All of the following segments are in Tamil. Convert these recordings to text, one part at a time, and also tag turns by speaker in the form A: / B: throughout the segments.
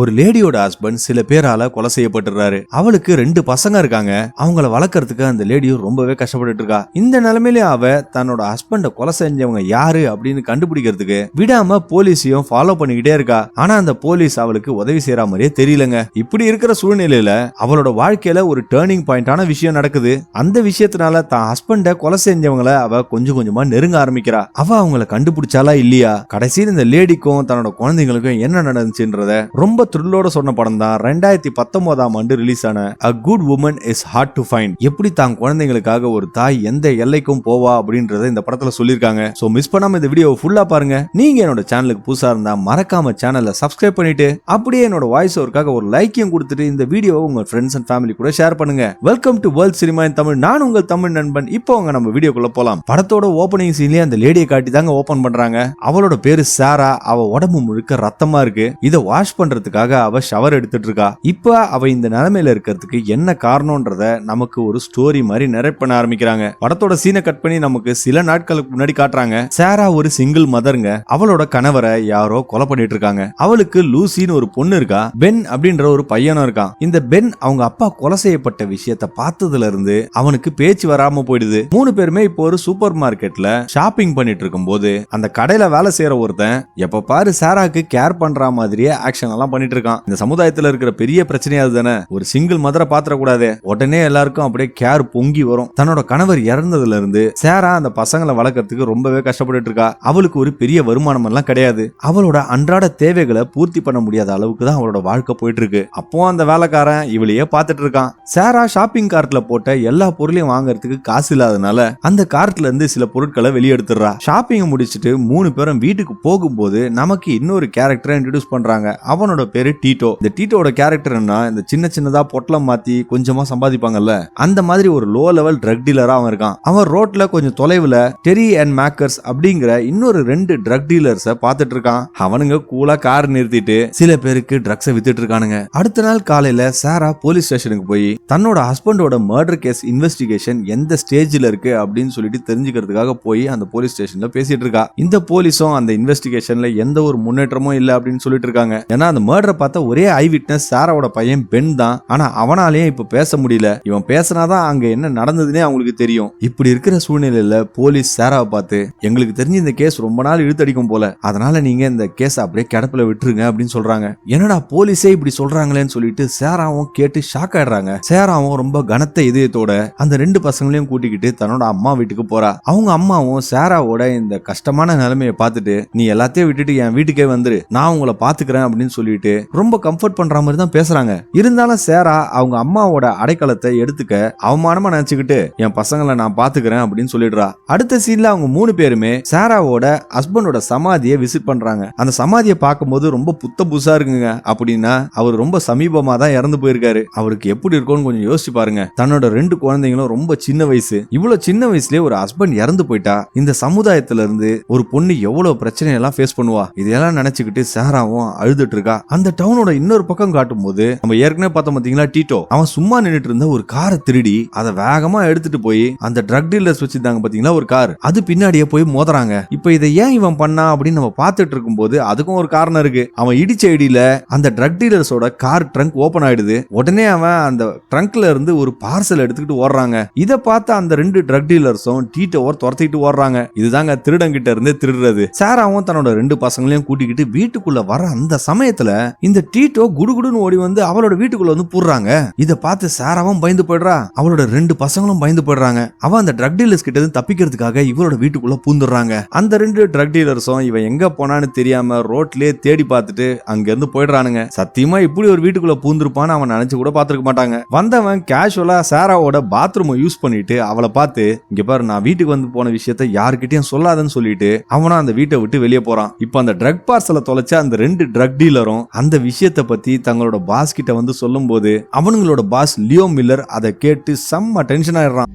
A: ஒரு லேடியோட ஹஸ்பண்ட் சில பேரால கொலை செய்யப்பட்டுறாரு. அவளுக்கு ரெண்டு பசங்க இருக்காங்க. அவங்கள வளர்க்கறதுக்கு அந்த லேடியும் ரொம்பவே கஷ்டப்பட்டு இருக்கா. இந்த நிலைமையில அவ தன்னோட ஹஸ்பண்ட கொலை செஞ்சவங்க யாரு அப்படின்னு கண்டுபிடிக்கிறதுக்கு விடாம போலீஸையும் ஃபாலோ பண்ணிக்கிட்டே இருக்கா. ஆனா அந்த போலீஸ் அவளுக்கு உதவி செய்யற மாதிரியே தெரியலங்க. இப்படி இருக்கிற சூழ்நிலையில அவளோட வாழ்க்கையில ஒரு டேர்னிங் பாயிண்டான விஷயம் நடக்குது. அந்த விஷயத்தினால தான் ஹஸ்பண்ட கொலை செஞ்சவங்கள அவ கொஞ்சம் கொஞ்சமா நெருங்க ஆரம்பிக்கிறா. அவ அவங்கள கண்டுபிடிச்சாலா இல்லையா? கடைசியில் இந்த லேடிக்கும் தன்னோட குழந்தைங்களுக்கும் என்ன நடந்துச்சுன்றத ரொம்ப த்ரில்லோட சொன்ன படம் தான். ரெண்டாயிரத்தி பத்தொன்பதாம் ஆண்டு ரிலீஸ் ஆன a good woman is hard to find எப்படி தான் குழந்தைங்களுக்காக ஒரு தாய் எந்த எல்லைக்கும் போவா அப்படின்றத இந்த படத்துல சொல்லியிருக்காங்க. சோ மிஸ் பண்ணாம இந்த வீடியோ ஃபுல்லா பாருங்க. நீங்க என்னோட சேனலுக்கு புதுசா இருந்தா மறக்காம சேனலை சப்ஸ்கிரைப் பண்ணிட்டு அப்படியே என்னோட வாய்ஸ் ஓவருக்காக ஒரு லைக்கையும் கொடுத்துட்டு இந்த வீடியோவை உங்க ஃப்ரெண்ட்ஸ் அண்ட் ஃபேமிலி கூட ஷேர் பண்ணுங்க. Welcome to world cinema in Tamil நான் உங்கள் தமிழ் நண்பன். இப்போ அவங்க நம்ம வீடியோக்குள்ள போலாம். படத்தோட ஓப்பனிங் சீன்லயே அந்த லேடியை காட்டி தாங்க ஓபன் பண்றாங்க. அவளோட பேரு சாரா. அவ உடம்பு முழுக்க ரத்தமா இருக்கு. இதை வாஷ் பண்றதுக்காக அவ ஷவர் எடுத்துட்டு இருக்கா இப்ப அவ இந்த நிலைமையில இருக்கிறதுக்கு என்ன காரணம்ன்றத நமக்கு ஒரு ஸ்டோரி மாதிரி நரேட் பண்ண ஆரம்பிக்கிறாங்க. படத்தோட சீனை கட் பண்ணி நமக்கு சில நாட்களுக்கு முன்னாடி காட்டுறாங்க. சாரா ஒரு சிங்கிள் மதருங்க அவளோட கணவரை யாரோ கொலை பண்ணிட்டு இருக்காங்க. அவளுக்கு லூசின்னு ஒரு பொண்ணு இருக்கா. பென் அப்படின்ற ஒரு பையனும் இருக்கான். இந்த பென் அவங்க அப்பா கொலை செய்யப்பட்ட விஷயத்த பார்த்ததுல இருந்து அவனுக்கு பேச்சு வராம போயிடுது. மூணு பேருமே இப்போ ஒரு சூப்பர் மார்க்கெட்ல ஷாப்பிங் பண்ணிட்டு இருக்கும்போது அந்த கடையில வேலை செய்யற ஒருத்தன் எப்ப பாரு சாராக்கு கேர் பண்ற மாதிரியே ஆக்ஷன் எல்லாம் பண்ணிட்டு இருக்கான் இந்த சமுதாயத்துல இருக்கிற பெரிய பிரச்சனையா அதுதானே? ஒரு சிங்கிள் மதரை பாத்திர கூடாது உடனே எல்லாருக்கும் அப்படியே கேர் பொங்கி வரும். தன்னோட கணவர் இறந்ததுல இருந்து சேரா அந்த பசங்களை வளர்க்கறதுக்கு ரொம்பவே கஷ்டப்பட்டுட்டு இருக்கா அவளுக்கு ஒரு பெரிய வருமானம் எல்லாம் கிடையாது. அவளோட அன்றாட தேவைகளை பூர்த்தி பண்ண முடியாத அளவுக்கு தான் அவளோட வாழ்க்கை போயிட்டு இருக்கு அப்போ அந்த வேலைக்காரன் இவளையே பார்த்துட்டு இருக்கான் சேரா ஷாப்பிங் கார்ட்ல போட்ட எல்லா பொருளையும் வாங்குறதுக்கு காசு இல்லாதனால அந்த கார்ட்ல இருந்து சில பொருட்களை வெளியெடுத்துடுறா. ஷாப்பிங் முடிச்சிட்டு மூணு பேரும் வீட்டுக்கு போகும்போது நமக்கு இன்னொரு கேரக்டரை இன்ட்ரடியூஸ் பண்றாங்க. அவனோட பேரு டீட்டோ. இந்த டீட்டோட கேரக்டர் என்ன இந்த சின்ன சின்னதா பொட்டலம் மாத்தி கொஞ்சமா சம்பாதிப்பாங்கல்ல அந்த மாதிரி ஒரு லோ லெவல் ட்ரக் டீலரா அவன் இருக்கான். அவன் ரோட்ல கொஞ்சம் தொலைவுல டெரி அண்ட் மேக்கர்ஸ் அப்படிங்கிற இன்னொரு ரெண்டு ட்ரக் டீலர்ஸ பார்த்துட்டு இருக்கான். அவனுங்க கூலா கார் நிறுத்திட்டு சில பேருக்கு ட்ரக்ஸை வித்துட்டு இருக்கானுங்க. அடுத்த நாள் காலையில சாரா போலீஸ் ஸ்டேஷனுக்கு போய் தன்னோட ஹஸ்பண்டோட மர்டர் கேஸ் இன்வெஸ்டிகேஷன் எந்த ஸ்டேஜ்ல இருக்கு அப்படின்னு சொல்லிட்டு தெரிஞ்சுக்கிறதுக்காக போய் அந்த போலீஸ் ஸ்டேஷன்ல பேசிட்டு இருக்கா. இந்த போலீஸும் அந்த இன்வெஸ்டிகேஷன்ல எந்த ஒரு முன்னேற்றமும் இல்ல அப்படின்னு சொல்லிட்டு இருக்காங்க. ஏன்னா அந்த மர்டரை பார்த்த ஒரே ஐ விட்னஸ் சாராவோட பையன் பென் தான். ஆனா அவனாலேயே இப்ப பேச முடியல. இவன் பேசினாதான் அங்க என்ன நடந்ததுன்னே அவங்களுக்கு தெரியும். இப்படி இருக்கிற சூழ்நிலையில போலீஸ் சாராவை பார்த்து எங்களுக்கு தெரிஞ்சு இந்த கேஸ் ரொம்ப நாள் இழுத்தடிக்கும் போல. அதனால நீங்க இந்த கேஸ் அப்படியே கிடப்புல விட்டுருங்க அப்படின்னு சொல்றாங்க. என்னடா போலீஸே இப்படி சொல்றாங்களேன்னு சொல்லிட்டு சேராவும் கேட்டு ஷாக் ஆயிடுறாங்க. சேராவும் ரொம்ப கனத்த இதயத்தோட அந்த ரெண்டு பசங்களையும் கூட்டிக்கிட்டு தன்னோட அம்மா வீட்டுக்கு போறா. அவங்க அம்மாவும் சேராவோட இந்த கஷ்டமான நிலைமையை பார்த்துட்டு நீ எல்லாத்தையும் விட்டுட்டு என் வீட்டுக்கே வந்துரு. நான் உங்களை பாத்துக்கிறேன் அப்படின்னு சொல்லிட்டு ரொம்ப கம்ஃபர்ட் பண்ற மாதிரி தான் பேசுறாங்க. இருந்தாலும் சேரா அவங்க அம்மாவோட அடைக்கலத்தை எடுத்துக்க அவமானமா நினைச்சுக்கிட்டு என் பசங்களை நான் பாத்துக்கிறேன் அப்படின்னு சொல்லிடுறா. அடுத்த சீன்ல அவங்க மூணு பேருமே சாராவோட ஹஸ்பண்டோட சமாதியை விசிட் பண்றாங்க. அந்த சமாதியை பார்க்கும்போது ரொம்ப புத்த புதுசா இருக்குங்க. அப்படின்னா அவர் ரொம்ப சமீபமா தான் இறந்து போயிருக்காரு. அவருக்கு எப்படி இருக்கும்னு கொஞ்சம் யோசிச்சு பாருங்க. தன்னோட ரெண்டு குழந்தைங்களும் ரொம்ப சின்ன வயசு. இவ்வளவு சின்ன வயசுலயே ஒரு ஹஸ்பண்ட் இறந்து போயிட்டா இந்த சமுதாயத்துல இருந்து ஒரு பொண்ணு எவ்வளவு பிரச்சனை எல்லாம் ஃபேஸ் பண்ணுவா? இதெல்லாம் நினைச்சுக்கிட்டு சாராவும் அழுதுட்டு இருக்கா. அந்த டவுனோட இன்னொரு பக்கம் காட்டும் போது நம்ம ஏற்கனவே பார்த்தோம் பாத்தீங்களா டீட்டோ? அவன் சும்மா நின்றுட்டு இருந்த ஒரு காரை திருடி அதை வேகமா எடுத்துட்டு போய் அந்த ட்ரக் டீலர்ஸ் வச்சிருந்தாங்க பாத்தீங்களா ஒரு கார் அது பின்னாடியே போய் மோதுறாங்க. இப்போ இதை ஏன் இவன் பண்ணா அப்படின்னு நம்ம பார்த்துட்டு இருக்கும்போது அதுக்கும் ஒரு காரணம் இருக்கு. அவன் இடிச்ச ஐடியில அந்த ட்ரக் டீலர்ஸோட கார் ட்ரங்க் ஓபன் ஆயிடுது. உடனே அவன் அந்த ட்ரங்க்ல இருந்து ஒரு பார்சல் எடுத்துக்கிட்டு ஓடுறாங்க. இதை பார்த்து அந்த ரெண்டு ட்ரக் டீலர்ஸும் டீட்டோவர் துரத்திக்கிட்டு ஓடுறாங்க. இதுதாங்க திருடங்கிட்ட இருந்து திருடுறது. சாராவும் தன்னோட ரெண்டு பசங்களையும் கூட்டிக்கிட்டு வீட்டுக்குள்ள வர அந்த சமயத்துல இந்த டீட்டோ குடுகுடுன்னு ஓடி வந்து அவளோட வீட்டுக்குள்ள வந்து புடுறாங்க. இதை பார்த்து சாராவும் பயந்து போயிடுறா. அவளோட ரெண்டு பசங்களும் பயந்து போயிடுறாங்க. அவ அந்த ட்ரக் டீலர்ஸ் கிட்ட இருந்து தப்பிக்கிறதுக்காக இவளோட வீட்டுக்குள்ள பூந்துடுறாங்க. அந்த ரெண்டு ட்ரக் டீலர்ஸும் இவன் எங்க போனான்னு தெரியாம ரோட்லயே தேடி பார்த்துட்டு அங்க இருந்து போயிடுறானுங்க. சத்தியமா இப்படி ஒரு வீட்டுக்குள்ள பூந்துருப்பான்னு அவன் நினைச்சு கூட பாத்துருக்க மாட்டாங்க. வந்தவன் கேஷுவலா சாராவோட பாத்ரூமை யூஸ் பண்ணிட்டு அவளை பார்த்து இங்க பாரு நான் வீட்டுக்கு வந்து போன விஷயத்த யாருக்கிட்டையும் சொல்லாதன்னு சொல்லிட்டு அவனும் அந்த வீட்டை விட்டு வெளியே போறான். இப்போ அந்த ட்ரக் பார்சலை தொலைச்ச அந்த ரெண்டு ட்ரக் டீலரும் அந்த விஷயத்தை பற்றி தங்களோட பாஸ் கிட்ட வந்து சொல்லும்போது அவனுங்களோட பாஸ் லியோ மில்லர் அதை கேட்டு செம்ம டென்ஷன் ஆயிடுறான்.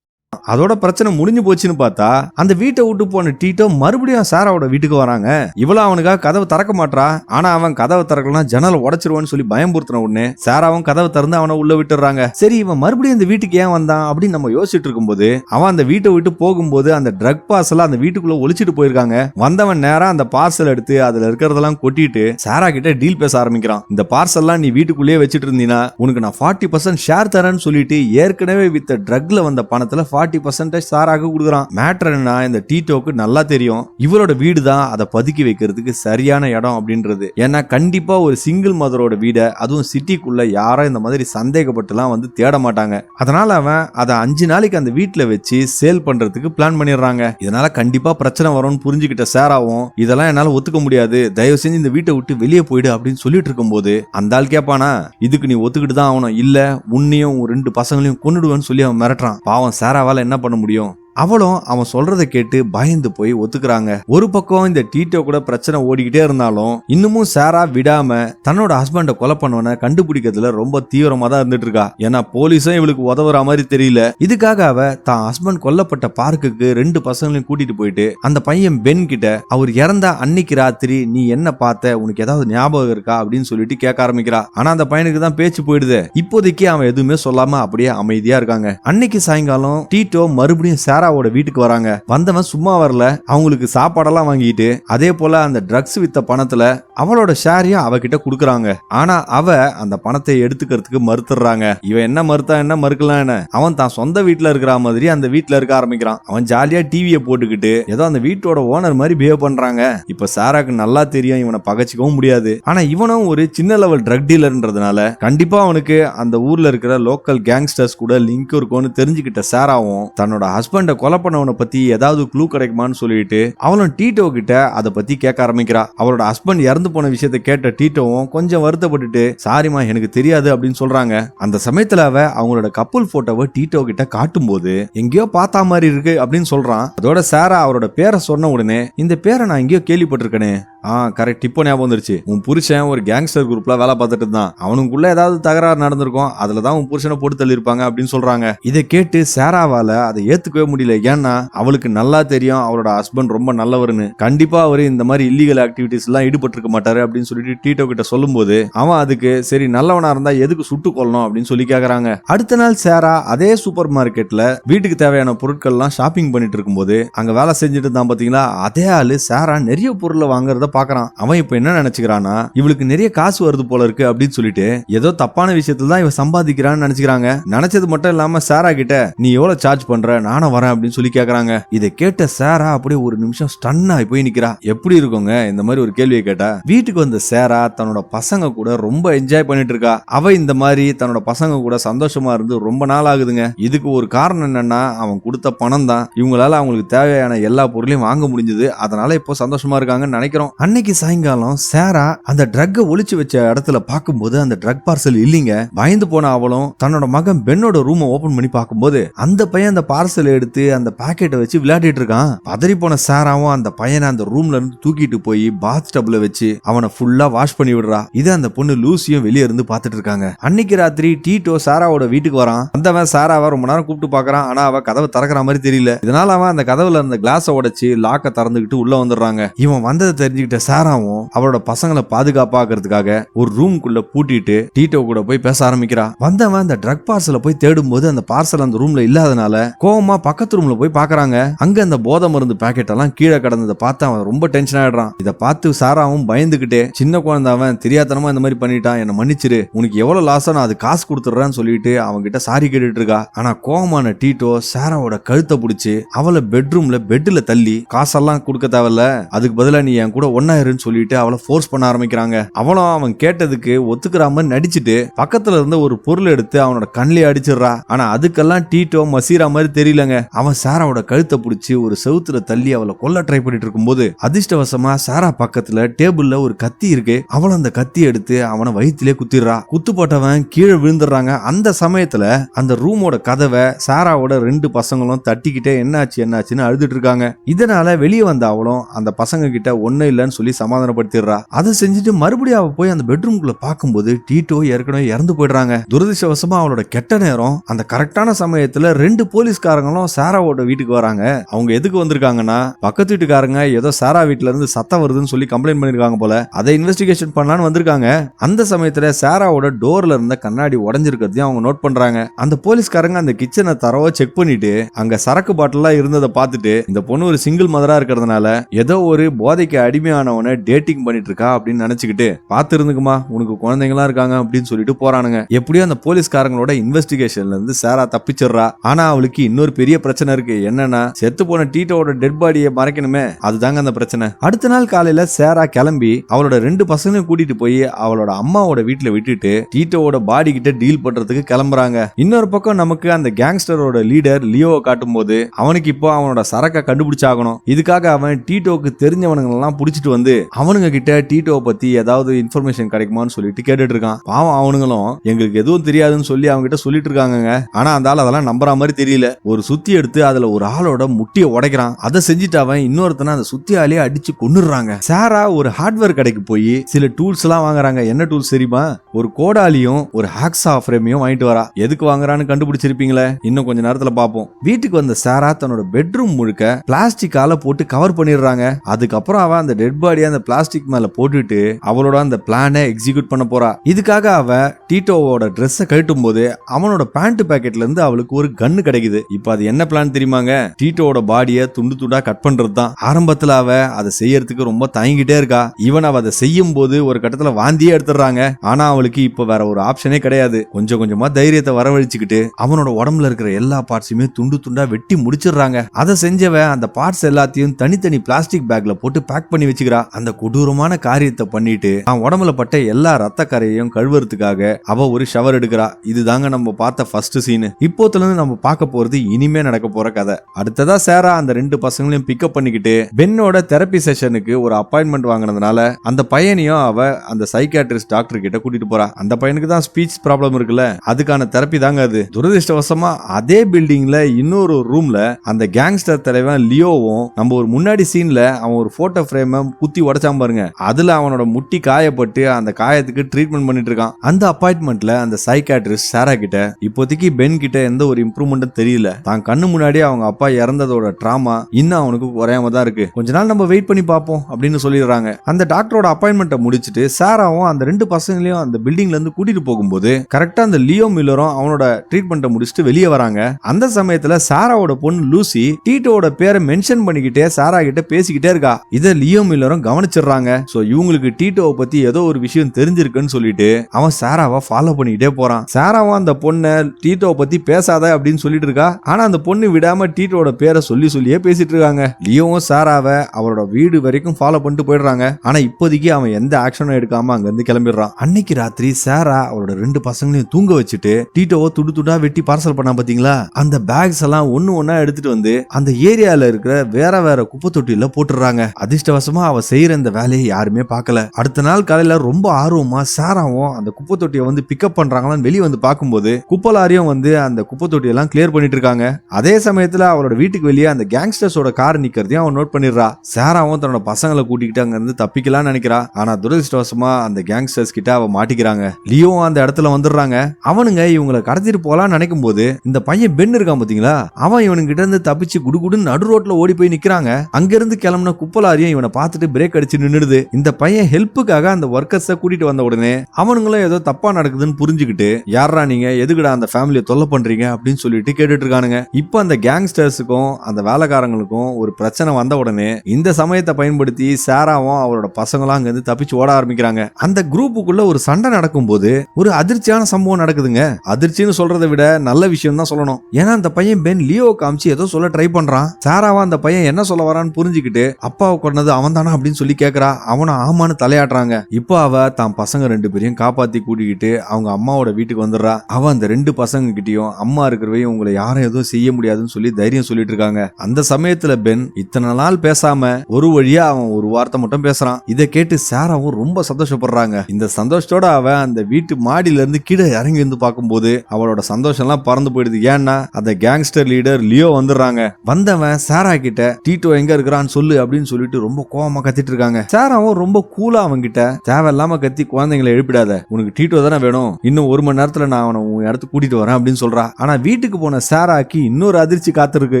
A: அதோட பிரச்சனை முடிஞ்சு போச்சுன்னு பார்த்தா அந்த வீட்டை விட்டு போன டீட்டோ மறுபடியும் சாராவோட வீட்டுக்கு வராங்க. இவ்வளவு அவனுக்காக கதவை திறக்க மாட்டா ஆனா அவன் கதவை திறக்கலாம் ஜன்னல் உடைச்சிருவான்னு சொல்லி பயம்புறுத்தின உடனே சாராவும் கதவை திறந்து அவனை உள்ள விட்டுறாங்க. சரி இவன் மறுபடியும் இந்த வீட்டுக்கு ஏன் வந்தான் அப்படின்னு நம்ம யோசிச்சுட்டு இருக்கும்போது அவன் அந்த வீட்டை விட்டு போகும்போது அந்த ட்ரக் பார்சல் அந்த வீட்டுக்குள்ள ஒழிச்சிட்டு போயிருக்காங்க. வந்தவன் நேரம் அந்த பார்சல் எடுத்து அதுல இருக்கிறதெல்லாம் கொட்டிட்டு சாரா கிட்ட டீல் பேச ஆரம்பிக்கிறான். இந்த பார்சல்லாம் நீ வீட்டுக்குள்ளேயே வச்சிட்டு இருந்தீனா உனக்கு நான் ஃபார்ட்டி பர்சன்ட் ஷேர் தரேன்னு சொல்லிட்டு ஏற்கனவே வித்த ட்ரக்ல வந்த பணத்துல ஃபார்ட்டி ஃபார்ட்டி பர்சன்டேஜ் சாராக்கு கொடுக்குறான். மேட்ரு என்ன இந்த டீட்டோக்கு நல்லா தெரியும். இவரோட வீடு தான் அதை பதுக்கி வைக்கிறதுக்கு சரியான இடம் அப்படின்றது. ஏன்னா கண்டிப்பா ஒரு சிங்கிள் மதரோட வீடை அதுவும் சிட்டிக்குள்ள யாரும் இந்த மாதிரி சந்தேகப்பட்டுலாம் வந்து தேட மாட்டாங்க. அதனால அவன் அதை அஞ்சு நாளைக்கு அந்த வீட்டில் வச்சு சேல் பண்றதுக்கு பிளான் பண்ணிடுறாங்க. இதனால கண்டிப்பா பிரச்சனை வரும்னு புரிஞ்சுக்கிட்ட சேராவும் இதெல்லாம் என்னால ஒத்துக்க முடியாது. தயவு செஞ்சு இந்த வீட்டை விட்டு வெளியே போயிடு அப்படின்னு சொல்லிட்டு இருக்கும்போது அந்த ஆள் கேட்பானா இதுக்கு நீ ஒத்துக்கிட்டு தான் ஆகணும். இல்ல உன்னையும் உன் ரெண்டு பசங்களையும் கொண்டுடுவேன்னு சொல்லி அவன் மிரட்டுறான். பாவம் சேராவால என்ன பண்ண முடியும்? அவளும் அவன் சொல்றதை கேட்டு பயந்து போய் ஒத்துக்கிறாங்க. ஒரு பக்கம் இந்த டீட்டோ கூட பிரச்சனை ஓடிக்கிட்டே இருந்தாலும் இன்னமும் சாரா விடாம தன்னோட ஹஸ்பண்ட கொலை பண்ணவன கண்டுபிடிக்கிறதுல ரொம்ப தீவிரமா தான் இருந்துட்டு இருக்கா ஏன்னா போலீஸும் இவளுக்கு உதவுற மாதிரி தெரியல. இதுக்காக அவ தான் ஹஸ்பண்ட் கொல்லப்பட்ட பார்க்குக்கு ரெண்டு பசங்களையும் கூட்டிட்டு போயிட்டு அந்த பையன் பென் கிட்ட அவர் இறந்த அன்னைக்கு ராத்திரி நீ என்ன பார்த்த? உனக்கு ஏதாவது ஞாபகம் இருக்கா? அப்படின்னு சொல்லிட்டு கேட்க ஆரம்பிக்கிறா. ஆனா அந்த பையனுக்கு தான் பேச்சு போயிடுது. இப்போதைக்கு அவன் எதுவுமே சொல்லாம அப்படியே அமைதியா இருக்காங்க. அன்னைக்கு சாயங்காலம் டீட்டோ மறுபடியும் சார் சாராவோட வீட்டுக்கு வராங்க. வந்தவன் சும்மா வரல. அவங்களுக்கு சாப்பாடெல்லாம் வாங்கிட்டு அதே போல அந்த ட்ரக்ஸ் வித்த பணத்துல அவளோட ஷேரையும் அவகிட்ட கொடுக்குறாங்க. ஆனா அவ அந்த பணத்தை எடுத்துக்கிறதுக்கு மறுத்துறாங்க இவன் என்ன மறுத்தா என்ன மறுக்கலாம் என்ன? அவன் தான் சொந்த வீட்டுல இருக்கிற மாதிரி அந்த வீட்டுல இருக்க ஆரம்பிக்கிறான். அவன் ஜாலியா டிவியை போட்டுக்கிட்டு ஏதோ அந்த வீட்டோட ஓனர் மாதிரி பிஹேவ் பண்றாங்க. இப்ப சாராக்கு நல்லா தெரியும் இவனை பகச்சிக்கவும் முடியாது. ஆனா இவனும் ஒரு சின்ன லெவல் ட்ரக் டீலர்ன்றதுனால கண்டிப்பா அவனுக்கு அந்த ஊர்ல இருக்கிற லோக்கல் கேங்ஸ்டர்ஸ் கூட லிங்க் இருக்கும்னு தெரிஞ்சுக்கிட்ட சாராவும் தன்னோட ஹஸ்பண்ட் கொலை பண்ணவனை பத்தி ஏதாவது க்ளூ கிடைக்குமான்னு சொல்லிட்டு அவளும் டீட்டோ கிட்ட அதை பத்தி கேட்க ஆரம்பிக்கிறா. அவளோட ஹஸ்பண்ட் இறந்து போன விஷயத்தை கேட்ட டீட்டோவும் கொஞ்சம் வருத்தப்பட்டுட்டு சாரிமா எனக்கு தெரியாது அப்படின்னு சொல்றாங்க. அந்த சமயத்துல அவ அவங்களோட கப்புல் போட்டோவை டீட்டோ கிட்ட காட்டும் போது எங்கேயோ பார்த்தா மாதிரி இருக்கு அப்படின்னு சொல்றான். அதோட சாரா அவரோட பேரை சொன்ன உடனே இந்த பேரை நான் எங்கேயோ கேள்விப்பட்டிருக்கேனே. ஆ கரெக்ட் இப்போ ஞாபகம் வந்துருச்சு. உன் புருஷன் ஒரு கேங்ஸ்டர் குரூப்ல வேலை பார்த்துட்டு இருந்தான். அவனுக்குள்ள ஏதாவது தகராறு நடந்திருக்கும். அதுல தான் உன் புருஷனை போட்டு தள்ளியிருப்பாங்க அப்படின்னு சொல்றாங்க. இதை கேட்டு சாராவால அதை ஏத்துக்கவே முடியும் முடியல. ஏன்னா அவளுக்கு நல்லா தெரியும் அவளோட ஹஸ்பண்ட் ரொம்ப நல்லவர்னு. கண்டிப்பா அவரு இந்த மாதிரி இல்லீகல் ஆக்டிவிட்டிஸ் எல்லாம் ஈடுபட்டிருக்க மாட்டாரு அப்படின்னு சொல்லிட்டு டீட்டோ கிட்ட சொல்லும்போது அவன் அதுக்கு சரி நல்லவனா இருந்தா எதுக்கு சுட்டு கொள்ளணும் அப்படின்னு சொல்லி கேக்குறாங்க. அடுத்த நாள் சேரா அதே சூப்பர் மார்க்கெட்ல வீட்டுக்கு தேவையான பொருட்கள் எல்லாம் ஷாப்பிங் பண்ணிட்டு இருக்கும்போது அங்க வேலை செஞ்சுட்டு இருந்தான் பாத்தீங்களா? அதே ஆளு சேரா நிறைய பொருளை வாங்குறத பாக்குறான். அவன் இப்ப என்ன நினைச்சுக்கிறானா இவளுக்கு நிறைய காசு வருது போல இருக்கு அப்படின்னு சொல்லிட்டு ஏதோ தப்பான விஷயத்துல தான் இவன் சம்பாதிக்கிறான்னு நினைச்சுக்கிறாங்க. நினைச்சது மட்டும் இல்லாம சாரா கிட்ட நீ எவ்வளவு சார்ஜ் பண்ற? நானும் வரேன். அப்படின்னு சொல்லி கேக்குறாங்க. இதை கேட்ட சாரா அப்படியே ஒரு நிமிஷம் ஸ்டன் ஆகி போய் நிக்கிறா. எப்படி இருக்குங்க? இந்த மாதிரி ஒரு கேள்வியை கேட்டா. வீட்டுக்கு வந்த சாரா தன்னோட பசங்க கூட ரொம்ப என்ஜாய் பண்ணிட்டு இருக்கா. அவ இந்த மாதிரி தன்னோட பசங்க கூட சந்தோஷமா இருந்து ரொம்ப நாள் ஆகுதுங்க. இதுக்கு ஒரு காரணம் என்னன்னா அவன் கொடுத்த பணம் தான். இவங்களால அவங்களுக்கு தேவையான எல்லா பொருளையும் வாங்க முடிஞ்சது. அதனால இப்போ சந்தோஷமா இருக்காங்கன்னு நினைக்கிறோம். அன்னைக்கு சாயங்காலம் சாரா அந்த ட்ரக்கை ஒழிச்சு வச்ச இடத்துல பார்க்கும்போது அந்த ட்ரக் பார்சல் இல்லைங்க. பயந்து போன அவளும் தன்னோட மகன் பென்னோட ரூமை ஓபன் பண்ணி பார்க்கும்போது அந்த பையன் அந்த பார்சல் எடுத்து அந்த பாக்கெட்டை வச்சு விளையாடிட்டு இருக்கான். பதறி போன சாராவும் அந்த பையனை அந்த ரூம்ல இருந்து தூக்கிட்டு போய் பாத் டப்ல வச்சு அவனை ஃபுல்லா வாஷ் பண்ணி விடுறா. இது அந்த பொண்ணு லூசியும் வெளியே இருந்து பார்த்துட்டு இருக்காங்க. அன்னைக்கு ராத்திரி டீட்டோ சாராவோட வீட்டுக்கு வரான். வந்தவன் சாராவை ரொம்ப நேரம் கூப்பிட்டு பார்க்கறான் ஆனா அவ கதவை திறக்கிற மாதிரி தெரியல. இதனால அவன் அந்த கதவுல இருந்த கிளாஸை உடைச்சு லாக்க திறந்துக்கிட்டு உள்ள வந்துடுறாங்க. இவன் வந்ததை தெரிஞ்சுக்கிட்ட சாராவும் அவளோட பசங்களை பாதுகாப்பாக்குறதுக்காக ஒரு ரூம்குள்ள பூட்டிட்டு டீட்டோ கூட போய் பேச ஆரம்பிக்கிறா. வந்தவன் அந்த ட்ரக் பார்சலை போய் தேடும் போது அந்த பார்சல் அந்த ரூம்ல இல்லாதனால கோவமா பக்கத்து ரூம்ல போய் பாக்குறாங்க. அங்க அந்த போதை மருந்து பாக்கெட் எல்லாம் கீழே கிடந்ததை பார்த்து அவன் ரொம்ப டென்ஷன் ஆயிடுறான். இதை பார்த்து சாராவும் பயந்துகிட்டே சின்ன குழந்தை அவன் தெரியாதனமா இந்த மாதிரி பண்ணிட்டான். என்ன மன்னிச்சிரு. உனக்கு எவ்வளவு லாஸோ நான் அது காசு கொடுத்துட்றேன்னு சொல்லிட்டு அவன் கிட்ட சாரி கேட்டுட்டு இருக்கா. ஆனா கோமான டீட்டோ சாராவோட கழுத்தை பிடிச்சி அவளை பெட்ரூம்ல பெட்ல தள்ளி காசெல்லாம் கொடுக்க தேவையில்ல. அதுக்கு பதிலா நீ என் கூட ஒன்னாயிருன்னு சொல்லிட்டு அவளை ஃபோர்ஸ் பண்ண ஆரம்பிக்கிறாங்க. அவளும் அவன் கேட்டதுக்கு ஒத்துக்கிற மாதிரி நடிச்சிட்டு பக்கத்துல இருந்த ஒரு பொருள் எடுத்து அவனோட கண்ணிலே அடிச்சிடுறா. ஆனா அதுக்கெல்லாம் டீட்டோ மசீரா மாதிரி தெரியலங்க. அவன் சாராவோட கழுத்தை பிடிச்சி ஒரு செவுத்துல தள்ளி அவளை கொல்ல ட்ரை பண்ணிட்டு இருக்கும்போது அதிர்ஷ்டவசமா சாரா பக்கத்துல டேபிள்ல ஒரு கத்தி இருக்கு. அவளும் அந்த கத்தி எடுத்து அவனை வயிற்றிலே குத்திடுறா. குத்து போட்டவன் கீழே விழுந்துடுறாங்க. அந்த சமயத்துல அந்த ரூமோட கதவை சாராவோட ரெண்டு பசங்களும் தட்டிக்கிட்டே என்னாச்சு என்னாச்சுன்னு அழுதுட்டு இருக்காங்க. இதனால வெளியே வந்த அவளும் அந்த பசங்க கிட்ட ஒன்னும் இல்லைன்னு சொல்லி சமாதானப்படுத்திடுறா. அதை செஞ்சுட்டு மறுபடியும் அவ போய் அந்த பெட்ரூம்குள்ள பார்க்கும்போது டீட்டோ ஏற்கனவே இறந்து போயிடுறாங்க. துரதிருஷ்டவசமா அவளோட கெட்ட நேரம் அந்த கரெக்டான சமயத்துல ரெண்டு போலீஸ்காரங்களும் சார் சாராவோட வீட்டுக்கு வராங்க. அவங்க எதுக்கு வந்திருக்காங்கன்னா பக்கத்து வீட்டுக்காரங்க ஏதோ சாரா வீட்டுல இருந்து சத்தம் வருதுன்னு சொல்லி கம்ப்ளைண்ட் பண்ணிருக்காங்க போல. அதை இன்வெஸ்டிகேஷன் பண்ணலான்னு வந்திருக்காங்க. அந்த சமயத்துல சாராவோட டோர்ல இருந்த கண்ணாடி உடஞ்சிருக்கிறதையும் அவங்க நோட் பண்றாங்க. அந்த போலீஸ்காரங்க அந்த கிச்சனை தரவா செக் பண்ணிட்டு அங்க சரக்கு பாட்டிலாம் இருந்ததை பார்த்துட்டு இந்த பொண்ணு ஒரு சிங்கிள் மதரா இருக்கிறதுனால ஏதோ ஒரு போதைக்கு அடிமையானவனை டேட்டிங் பண்ணிட்டு இருக்கா அப்படின்னு நினைச்சுக்கிட்டு பார்த்து இருந்துக்குமா உனக்கு குழந்தைங்களா இருக்காங்க அப்படின்னு சொல்லிட்டு போறானுங்க. எப்படியோ அந்த போலீஸ்காரங்களோட இன்வெஸ்டிகேஷன்ல இருந்து சாரா தப்பிச்சிடுறா. ஆனா அவளுக்கு இன்னொரு பெரிய பிரச்சனை இருக்கு. என்னன்னா செத்து போன டீட்டோட டெட் பாடியை மறைக்கணுமே அதுதாங்க அந்த பிரச்சனை. அடுத்த நாள் காலையில சேரா கிளம்பி அவளோட ரெண்டு பசங்களையும் கூட்டிட்டு போய் அவளோட அம்மாவோட வீட்டுல விட்டுட்டு டீட்டோவோட பாடி கிட்ட டீல் பண்றதுக்கு கிளம்புறாங்க. இன்னொரு பக்கம் நமக்கு அந்த கேங்ஸ்டரோட லீடர் லியோவை காட்டும் போது அவனுக்கு இப்போ அவனோட சரக்கை கண்டுபிடிச்சாகணும். இதுக்காக அவன் டீட்டோக்கு தெரிஞ்சவனுங்க எல்லாம் புடிச்சிட்டு வந்து அவனுங்க கிட்ட டீட்டோவை பத்தி ஏதாவது இன்ஃபர்மேஷன் கிடைக்குமான்னு சொல்லிட்டு கேட்டுட்டு இருக்கான் பாவம் அவனுங்களும் எங்களுக்கு எதுவும் தெரியாதுன்னு சொல்லி அவங்க கிட்ட சொல்லிட்டு இருக்காங்க ஆனா அந்த ஆள் அதெல்லாம் நம்புற மாதிரி தெரியல. ஒரு சுத்தி எடுத்து அதுல ஒரு ஆளோட முட்டியை உடைக்கிறான். அதை செஞ்சுட்டு அவன் இன்னொருத்தனை அந்த சுத்தியாலேயே அடிச்சு கொன்னுடுறாங்க. சாரா ஒரு ஹார்ட்வேர் கடைக்கு போய் சில டூல்ஸ் எல்லாம் வாங்குறாங்க. என்ன டூல்ஸ் தெரியுமா? ஒரு கோடாலியும் ஒரு ஹாக்ஸா ஃப்ரேமையும் வாங்கிட்டு வரா. எதுக்கு வாங்குறான்னு கண்டுபிடிச்சிருப்பீங்களே? இன்னும் கொஞ்ச நேரத்துல பாப்போம். வீட்டுக்கு வந்த சாரா தன்னோட பெட்ரூம் முழுக்க பிளாஸ்டிக்கால போட்டு கவர் பண்ணிடுறாங்க. அதுக்கப்புறம் அவ அந்த டெட் பாடியை அந்த பிளாஸ்டிக் மேல போட்டுட்டு அவளோட அந்த பிளானை எக்ஸிக்யூட் பண்ண போறா. இதுக்காக அவ டீட்டோவோட ட்ரெஸ்ஸை கழட்டும் போது அவனோட பேண்ட் பாக்கெட்ல இருந்து அவளுக்கு ஒரு கன்னு கிடைக்குது. இப்போ அது என்ன பிளான் தெரியுமாங்க? டீட்டோட பாடியை துண்டு துண்டா கட் பண்றது தான் ஆரம்பத்துல அவ அதை செய்யறதுக்கு ரொம்ப தயங்கிட்டே இருக்கா. இவன் அவ அதை செய்யும் போது ஒரு கட்டத்துல வாந்தியே எடுத்துடுறாங்க. ஆனா அவளுக்கு இப்ப வேற ஒரு ஆப்ஷனே கிடையாது. கொஞ்சம் கொஞ்சமா தைரியத்தை வரவழிச்சுக்கிட்டு அவனோட உடம்புல இருக்கிற எல்லா பார்ட்ஸுமே துண்டு துண்டா வெட்டி முடிச்சிடுறாங்க. அதை செஞ்சவ அந்த பார்ட்ஸ் எல்லாத்தையும் தனித்தனி பிளாஸ்டிக் பேக்ல போட்டு பேக் பண்ணி வச்சுக்கிறா. அந்த கொடூரமான காரியத்தை பண்ணிட்டு அவன் உடம்புல பட்ட எல்லா ரத்த கரையையும் கழுவுறதுக்காக அவ ஒரு ஷவர் எடுக்கிறா. இதுதாங்க நம்ம பார்த்த ஃபர்ஸ்ட் சீனு இப்போத்துல இருந்து நம்ம பார்க்க போறது இனிமே நடக்க போற கதை. அடுத்ததா சேரா அந்த ரெண்டு பசங்களையும் பிக்கப் பண்ணிக்கிட்டு பென்னோட தெரப்பி செஷனுக்கு ஒரு அப்பாயின்மெண்ட் வாங்கினதுனால அந்த பையனையும் அவ அந்த சைக்காட்ரிஸ்ட் டாக்டர் கிட்ட கூட்டிட்டு போறா. அந்த பையனுக்கு தான் ஸ்பீச் ப்ராப்ளம் இருக்குல்ல? அதுக்கான தெரப்பி தாங்க அது. துரதிருஷ்டவசமா அதே பில்டிங்ல இன்னொரு ரூம்ல அந்த கேங்ஸ்டர் தலைவன் லியோவும் நம்ம ஒரு முன்னாடி சீன்ல அவன் ஒரு போட்டோ ஃப்ரேம குத்தி உடைச்சான் பாருங்க. அதுல அவனோட முட்டி காயப்பட்டு அந்த காயத்துக்கு ட்ரீட்மெண்ட் பண்ணிட்டு இருக்கான். அந்த அப்பாயின்மெண்ட்ல அந்த சைக்காட்ரிஸ்ட் சாரா கிட்ட இப்போதைக்கு பென் கிட்ட எந்த ஒரு இம்ப்ரூவ்மெண்ட்டும் தெரியல. தான் கண்ணு முன்னாடி அவங்க அப்பா இறந்ததோட ட்ராமா இன்னும் அவனுக்கு குறையாம தான் இருக்கு. கொஞ்ச நாள் நம்ம வெயிட் பண்ணி பார்ப்போம் அப்படின்னு சொல்லிடுறாங்க. அந்த டாக்டரோட அப்பாயின்மெண்ட்டை முடிச்சுட்டு சாராவும் அந்த ரெண்டு பசங்களையும் அந்த பில்டிங்ல இருந்து கூட்டிட்டு போகும்போது கரெக்டா அந்த லியோ மில்லரும் அவனோட ட்ரீட்மெண்ட்டை முடிச்சுட்டு வெளியே வராங்க. அந்த சமயத்துல சாராவோட பொண்ணு லூசி டீட்டோட பேரை மென்ஷன் பண்ணிக்கிட்டே சாரா கிட்ட பேசிக்கிட்டே இருக்கா. இதை லியோ மில்லரும் கவனிச்சிடுறாங்க. சோ இவங்களுக்கு டீட்டோவை பத்தி ஏதோ ஒரு விஷயம் தெரிஞ்சிருக்குன்னு சொல்லிட்டு அவன் சாராவை ஃபாலோ பண்ணிக்கிட்டே போறான். சாராவும் அந்த பொண்ணை டீட்டோவை பத்தி பேசாத அப்படின்னு சொல்லிட்டு இருக்கா. ஆனா அந்த பொண்ணு விடாம டீட்டோட பேரை சொல்லி சொல்லியே பேசிட்டு இருக்காங்க. லியோவும் சாராவை அவரோட வீடு வரைக்கும் ஃபாலோ பண்ணிட்டு போயிடுறாங்க. ஆனா இப்போதைக்கு அவன் எந்த ஆக்ஷனும் எடுக்காம அங்க இருந்து கிளம்பிடுறான். அன்னைக்கு ராத்திரி சாரா அவரோட ரெண்டு பசங்களையும் தூங்க வச்சுட்டு டீட்டோவை துடு துடா வெட்டி பார்சல் பண்ணா பாத்தீங்களா? அந்த பேக்ஸ் எல்லாம் ஒன்னு ஒன்றா எடுத்துட்டு வந்து அந்த ஏரியால இருக்கிற வேற வேற குப்பை தொட்டியில போட்டுடுறாங்க. அதிர்ஷ்டவசமா அவ செய்யற இந்த வேலையை யாருமே பார்க்கல. அடுத்த நாள் காலையில ரொம்ப ஆர்வமா சாராவும் அந்த குப்பை தொட்டியை வந்து பிக்கப் பண்றாங்களான்னு வெளியே வந்து பார்க்கும்போது குப்பை லாரியும் வந்து அந்த குப்பை தொட்டியெல்லாம் கிளியர் பண்ணிட்டு இருக்காங்க. அதே அதே சமயத்தில் அவளோட வீட்டுக்கு வெளியே அந்த கேங்ஸ்டர்ஸோட கார் நிற்கிறதையும் அவன் நோட் பண்ணிடுறா. சாராவும் தன்னோட பசங்களை கூட்டிக்கிட்டு அங்கேருந்து தப்பிக்கலாம்னு நினைக்கிறா. ஆனா துரதிருஷ்டவசமா அந்த கேங்ஸ்டர்ஸ் கிட்ட அவள் மாட்டிக்கிறாங்க. லியோவும் அந்த இடத்துல வந்துடுறாங்க. அவனுங்க இவங்களை கடத்திட்டு போகலாம்னு நினைக்கும் போது இந்த பையன் பென் இருக்கான் பார்த்தீங்களா அவன் இவனுங்கிட்ட இருந்து தப்பிச்சு குடுகுடுன்னு நடு ரோட்ல ஓடி போய் நிக்கிறாங்க. அங்க இருந்து கிளம்புன குப்பலாரியும் இவனை பார்த்துட்டு பிரேக் அடிச்சு நின்னுடுது. இந்த பையன் ஹெல்ப்புக்காக அந்த ஒர்க்கர்ஸை கூட்டிட்டு வந்த உடனே அவனுங்களும் ஏதோ தப்பா நடக்குதுன்னு புரிஞ்சுக்கிட்டு யாரா நீங்க? எதுக்குடா அந்த ஃபேமிலியை தொல்லை பண்றீங்க? அப்படின்னு சொல்லிட்டு கேட்டுட்டு இருக்கானுங்க. இப்போ அந்த கேங்ஸ்டர்ஸுக்கும் அந்த வேலைக்காரங்களுக்கும் ஒரு பிரச்சனை வந்த உடனே இந்த சமயத்தை பயன்படுத்தி சாராவும் அவரோட பசங்களும் அங்கேருந்து தப்பிச்சு ஓட ஆரம்பிக்கிறாங்க. அந்த குரூப்புக்குள்ள ஒரு சண்டை நடக்கும்போது ஒரு அதிர்ச்சியான சம்பவம் நடக்குதுங்க. அதிர்ச்சின்னு சொல்றதை விட நல்ல விஷயம் தான் சொல்லணும். ஏன்னா அந்த பையன் பென் லியோ காமிச்சு ஏதோ சொல்ல ட்ரை பண்றான். சாராவா அந்த பையன் என்ன சொல்ல வரான்னு புரிஞ்சுக்கிட்டு அப்பாவை கொண்டது அவன் தானா அப்படின்னு சொல்லி கேட்கறா அவனும் ஆமான்னு தலையாடுறாங்க இப்போ அவ தான் பசங்க ரெண்டு பேரையும் காப்பாத்தி கூட்டிக்கிட்டு அவங்க அம்மாவோட வீட்டுக்கு வந்துடுறா. அவன் அந்த ரெண்டு பசங்க கிட்டயும் அம்மா இருக்கிறவையும் உங்களை யாரும் எதுவும் செய்ய முடியாது முடியாதுன்னு சொல்லி தைரியம் சொல்லிட்டு இருக்காங்க. அந்த சமயத்துல பென் இத்தனை நாள் பேசாம ஒரு வழியா அவன் ஒரு வார்த்தை மட்டும் பேசுறான். இதை கேட்டு சாராவும் ரொம்ப சந்தோஷப்படுறாங்க. இந்த சந்தோஷத்தோட அவன் அந்த வீட்டு மாடியில இருந்து கீழே இறங்கி வந்து பார்க்கும்போது அவளோட சந்தோஷம் எல்லாம் பறந்து போயிடுது. ஏன்னா அந்த கேங்ஸ்டர் லீடர் லியோ வந்துடுறாங்க. வந்தவன் சாரா கிட்ட டீட்டோ எங்க இருக்கிறான்னு சொல்லு அப்படின்னு சொல்லிட்டு ரொம்ப கோவமா கத்திட்டு இருக்காங்க. சாராவும் ரொம்ப கூலா அவங்க கிட்ட தேவையில்லாம கத்தி குழந்தைங்களை எழுப்பிடாத. உனக்கு டீட்டோ தானே வேணும். இன்னும் ஒரு மணி நேரத்துல நான் அவனை உன் இடத்துக்கு கூட்டிட்டு வரேன் அப்படின்னு சொல்றா. ஆனா வீட்டுக்கு போன சாராக்கு இன்னொரு இன்னொரு அதிர்ச்சி காத்திருக்கு.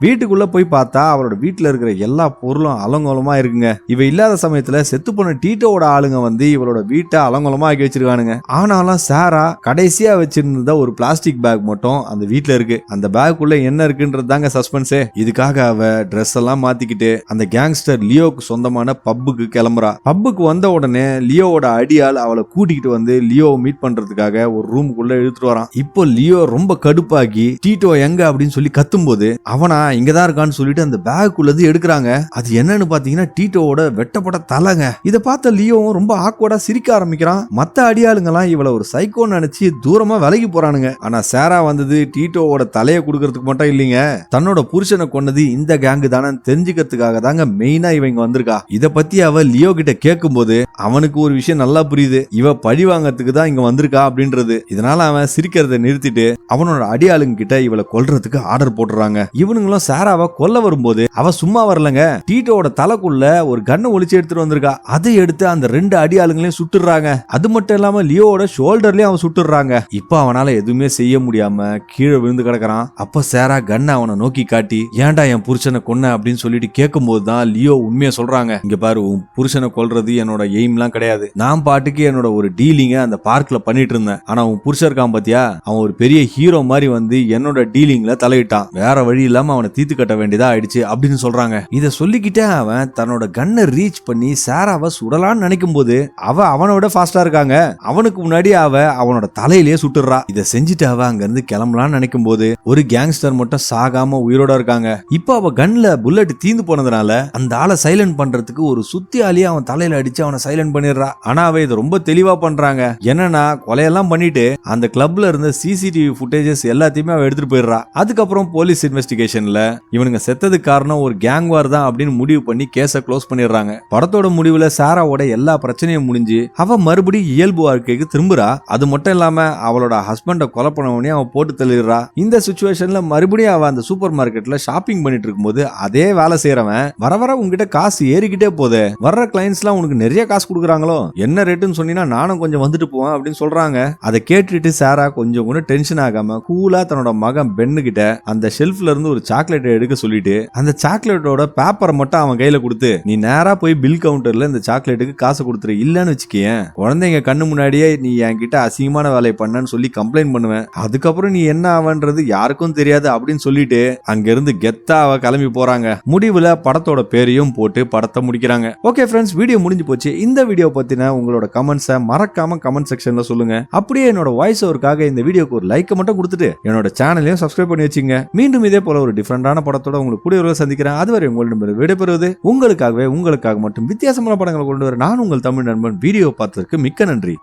A: வீட்டுக்குள்ள போய் பார்த்தா அவளோட வீட்டுல இருக்கிற எல்லா பொருளும் அலங்கோலமா இருக்குங்க. இவ இல்லாத சமயத்துல செத்து போன டீட்டோட ஆளுங்க வந்து இவளோட வீட்டை அலங்கோலமா ஆக்கி வச்சிருக்கானுங்க. ஆனாலும் சாரா கடைசியா வச்சிருந்த ஒரு பிளாஸ்டிக் பேக் மட்டும் அந்த வீட்ல இருக்கு. அந்த பேக்குள்ள என்ன இருக்குன்றது தாங்க சஸ்பென்ஸே. இதுக்காக அவ ட்ரெஸ் எல்லாம் மாத்திக்கிட்டு அந்த கேங்ஸ்டர் லியோக்கு சொந்தமான பப்புக்கு கிளம்புறா. பப்புக்கு வந்த உடனே லியோவோட அடியால் அவளை கூட்டிகிட்டு வந்து லியோவை மீட் பண்றதுக்காக ஒரு ரூமுக்குள்ள இழுத்துட்டு வரான். இப்போ லியோ ரொம்ப கடுப்பாகி டீட்டோ எங்க? அப்படின்னு சொல்லி கத்தும்போது அவனா இங்கதான் இருக்கான்னு சொல்லிட்டு அந்த பேக்குள்ளது எடுக்கிறாங்க. அது என்னன்னு பாத்தீங்கன்னா டீட்டோவோட வெட்டப்பட்ட தலைங்க. இதை பார்த்த லியோவும் ரொம்ப ஆக்வர்டா சிரிக்க ஆரம்பிக்கிறான். மத்த அடியாளுங்கெல்லாம் இவளை ஒரு சைக்கோன்னு நினைச்சு தூரமா விலகி போறானுங்க. ஆனா சேரா வந்தது டீட்டோவோட தலையை கொடுக்கறதுக்கு மட்டும் இல்லைங்க. தன்னோட புருஷனை கொன்னது இந்த கேங்கு தானே தெரிஞ்சுக்கிறதுக்காக தாங்க மெயினா இவங்க வந்திருக்கா. இத பத்தி அவ லியோ கிட்ட கேட்கும் போது அவனுக்கு ஒரு விஷயம் நல்லா புரியுது. இவ பழி வாங்கறதுக்கு தான் இங்க வந்திருக்கா அப்படின்றது. இதனால அவன் சிரிக்கிறத நிறுத்திட்டு அவனோட அடியாளுங்க கிட்ட இவளை கொல்றதுக்கு ஆர்டர் போட்டுறாங்க. இவனுங்களும் சாராவை கொல்ல வரும்போது அவ சும்மா வரலங்க. டீட்டோட தலைக்குள்ள ஒரு கண்ணை ஒளிச்சு எடுத்துட்டு வந்திருக்கா. அதை எடுத்து அந்த ரெண்டு அடி ஆளுங்களையும் சுட்டுறாங்க. அது மட்டும் இல்லாம லியோட ஷோல்டர்லயும் அவன் சுட்டுறாங்க. இப்ப அவனால எதுவுமே செய்ய முடியாம கீழே விழுந்து கிடக்குறான். அப்ப சாரா கண்ணை அவனை நோக்கி காட்டி ஏன்டா என் புருஷனை கொன்ன? அப்படின்னு சொல்லிட்டு கேட்கும்போது தான் லியோ உண்மையை சொல்றாங்க. இங்க பாரு உன் புருஷனை கொல்றது என்னோட எய்ம்லாம் கிடையாது. நான் பாட்டுக்கு என்னோட ஒரு டீலிங்க அந்த பார்க்ல பண்ணிட்டு இருந்தேன். ஆனா உன் புருஷன் இருக்கான் பாத்தியா? அவன் ஒரு பெரிய ஹீரோ மாதிரி வந்து என்னோட டீலிங்ல தலையிட்டான். வேற வழி இல்லாம அவனை தீத்து கட்ட வேண்டியதா ஆயிடுச்சு அப்படின்னு சொல்றாங்க. இத சொல்லிக்கிட்டே அவன் தன்னோட கண்ணை ரீச் பண்ணி சாராவை சுடலான்னு நினைக்கும் போது அவ அவனோட ஃபாஸ்டா இருக்காங்க. அவனுக்கு முன்னாடி அவ அவனோட தலையிலேயே சுட்டுறா இத செஞ்சுட்டு அவ அங்க இருந்து கிளம்பலாம்னு நினைக்கும் போது ஒரு கேங்ஸ்டர் மட்டும் சாகாம உயிரோட இருக்காங்க. இப்போ அவ கன்ல புல்லட் தீந்து போனதுனால அந்த ஆளை சைலண்ட் பண்றதுக்கு ஒரு சுத்தி ஆளியே அவன் தலையில அடிச்சு அவனை சைலண்ட் பண்ணிடுறா. ஆனா அவ இதை ரொம்ப தெளிவா பண்றாங்க. என்னன்னா கொலையெல்லாம் பண்ணிட்டு அந்த கிளப்ல இருந்த சிசிடிவி ஃபுட்டேஜஸ் எல்லாத்தையுமே அவ எடுத்துட்டு போயிடுறா. அதுக்கப்புறம் போலீஸ் இன்வெஸ்டிகேஷன்ல இவனுங்க செத்ததுக்கு காரணம் ஒரு கேங் வார் தான் அப்படின்னு முடிவு பண்ணி கேஸ க்ளோஸ் பண்ணிடுறாங்க. படத்தோட முடிவுல சாராவோட எல்லா பிரச்சனையும் முடிஞ்சு அவ மறுபடியும் இயல்பு வாழ்க்கைக்கு திரும்புறா. அது மட்டும் இல்லாம அவளோட ஹஸ்பண்ட கொலை பண்ணவனே அவன் போட்டு தள்ளிடுறா. இந்த சுச்சுவேஷன்ல மறுபடியும் அவ அந்த சூப்பர் மார்க்கெட்ல ஷாப்பிங் பண்ணிட்டு இருக்கும்போது அதே வேலை செய்யறவன் வர வர உங்ககிட்ட காசு ஏறிக்கிட்டே போதே. வர்ற கிளைண்ட்ஸ் எல்லாம் உனக்கு நிறைய காசு கொடுக்குறாங்களோ? என்ன ரேட்டுன்னு சொன்னீங்கன்னா நானும் கொஞ்சம் வந்துட்டு போவேன் அப்படின்னு சொல்றாங்க. அதை கேட்டுட்டு சாரா கொஞ்சம் கூட டென்ஷன் ஆகாம கூலா தன்னோட மகன் பெண்ணு கிட்ட அந்த ஷெல்ஃப்ல இருந்து ஒரு சாக்லேட் எடுக்க சொல்லிட்டு அந்த சாக்லேட்டோட பேப்பரை மட்டும் அவன் கையில கொடுத்து நீ நேரா போய் பில் கவுண்டர்ல இந்த சாக்லேட்டுக்கு காசு கொடுத்துரு. இல்லன்னு வச்சுக்கேன் குழந்தைங்க கண்ணு முன்னாடியே நீ என்கிட்ட அசிங்கமான வேலையை பண்ணன்னு சொல்லி கம்ப்ளைண்ட் பண்ணுவேன். அதுக்கப்புறம் நீ என்ன ஆவன்றது யாருக்கும் தெரியாது அப்படின்னு சொல்லிட்டு அங்க இருந்து கெத்தா அவ கிளம்பி போறாங்க. முடிவுல படத்தோட பேரையும் போட்டு படத்தை முடிக்கிறாங்க. ஓகே ஃப்ரெண்ட்ஸ் வீடியோ முடிஞ்சு போச்சு. இந்த வீடியோ பத்தின உங்களோட கமெண்ட்ஸை மறக்காம கமெண்ட் செக்ஷன்ல சொல்லுங்க. அப்படியே என்னோட வாய்ஸ் ஓவருக்காக இந்த வீடியோக்கு ஒரு லைக் மட்டும் கொடுத்துட்டு என்னோட சேனலையும் சப்ஸ்கிரைப் பண்ணி வச்சுங்க மீண்டும் இதே போல ஒரு டிஃப்ரெண்டான படத்தோட உங்களுக்கு கூடியவர்கள் சந்திக்கிறேன். அதுவரை உங்களிடம் விடைபெறுவது உங்களுக்காகவே உங்களுக்காக மட்டும் வித்தியாசமான படங்களை கொண்டு வர நான் உங்கள் தமிழ் நண்பன் வீடியோ பார்த்ததற்கு மிக்க நன்றி.